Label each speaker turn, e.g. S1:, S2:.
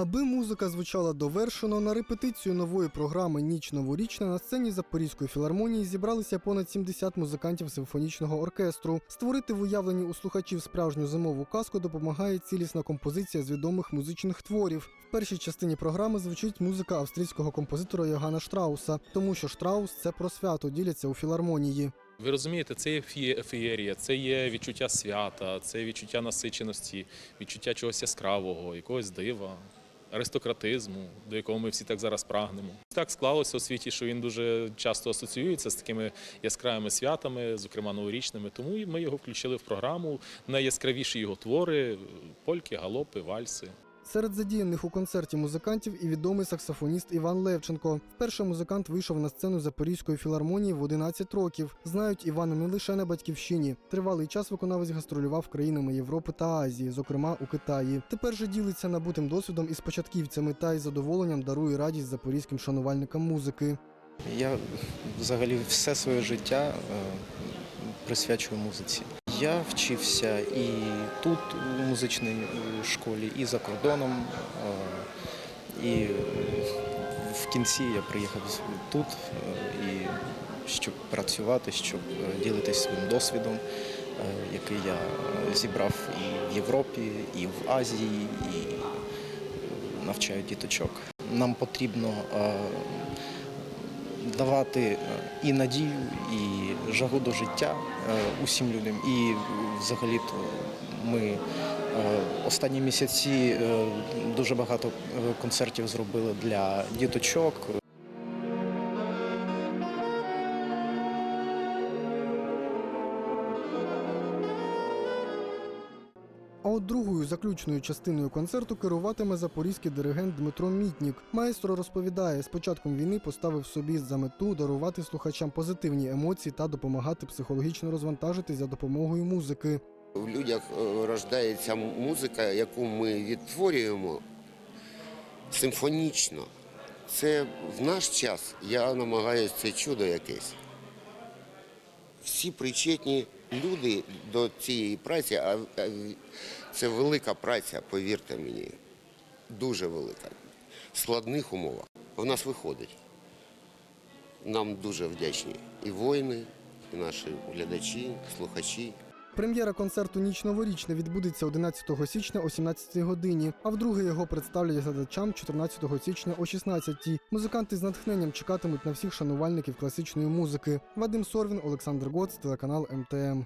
S1: Аби музика звучала довершено, на репетицію нової програми Ніч новорічна на сцені Запорізької філармонії зібралися понад 70 музикантів симфонічного оркестру. Створити в уявленні у слухачів справжню зимову казку допомагає цілісна композиція з відомих музичних творів. В першій частині програми звучить музика австрійського композитора Йогана Штрауса, тому що Штраус це про свято діляться у філармонії.
S2: Ви розумієте, це є феєрія, це є відчуття свята, це відчуття насиченості, відчуття чогось яскравого, якогось дива, аристократизму, до якого ми всі так зараз прагнемо. Так склалося у світі, що він дуже часто асоціюється з такими яскравими святами, зокрема новорічними. Тому ми його включили в програму. Найяскравіші його твори польки, галопи, вальси.
S1: Серед задіяних у концерті музикантів і відомий саксофоніст Іван Левченко. Вперше музикант вийшов на сцену Запорізької філармонії в 11 років. Знають Івана не лише на батьківщині. Тривалий час виконавець гастролював країнами Європи та Азії, зокрема у Китаї. Тепер же ділиться набутим досвідом із початківцями та із задоволенням дарує радість запорізьким шанувальникам музики.
S3: Я взагалі все своє життя е, присвячую музиці. Я вчився і тут, у музичній школі, і за кордоном. е, І в кінці я приїхав тут, е, і щоб працювати, щоб е, ділитися своїм досвідом, який я зібрав і в Європі, і в Азії, і навчаю діточок. Нам потрібно давати е, і надію, і жагу до життя е, усім людям. І взагалі ми е, останні місяці дуже багато концертів зробили для діточок.
S1: А от другою заключною частиною концерту керуватиме запорізький диригент Дмитро Мітнік. Маестро розповідає, з початком війни поставив собі за мету дарувати слухачам позитивні емоції та допомагати психологічно розвантажитись за допомогою музики.
S4: В людях е, рождається музика, яку ми відтворюємо симфонічно. Це в наш час я намагаюся це чудо якесь. Всі причетні люди до цієї праці, а це велика праця, повірте мені, дуже велика. В складних умовах. В нас виходить. Нам дуже вдячні і воїни, і наші глядачі, слухачі.
S1: Прем'єра концерту Ніч новорічна відбудеться 11 січня о 17 годині, а вдруге його представлять глядачам 14 січня о 16 Музиканти з натхненням чекатимуть на всіх шанувальників класичної музики. Вадим Сорвін, Олександр Гоц, телеканал МТМ.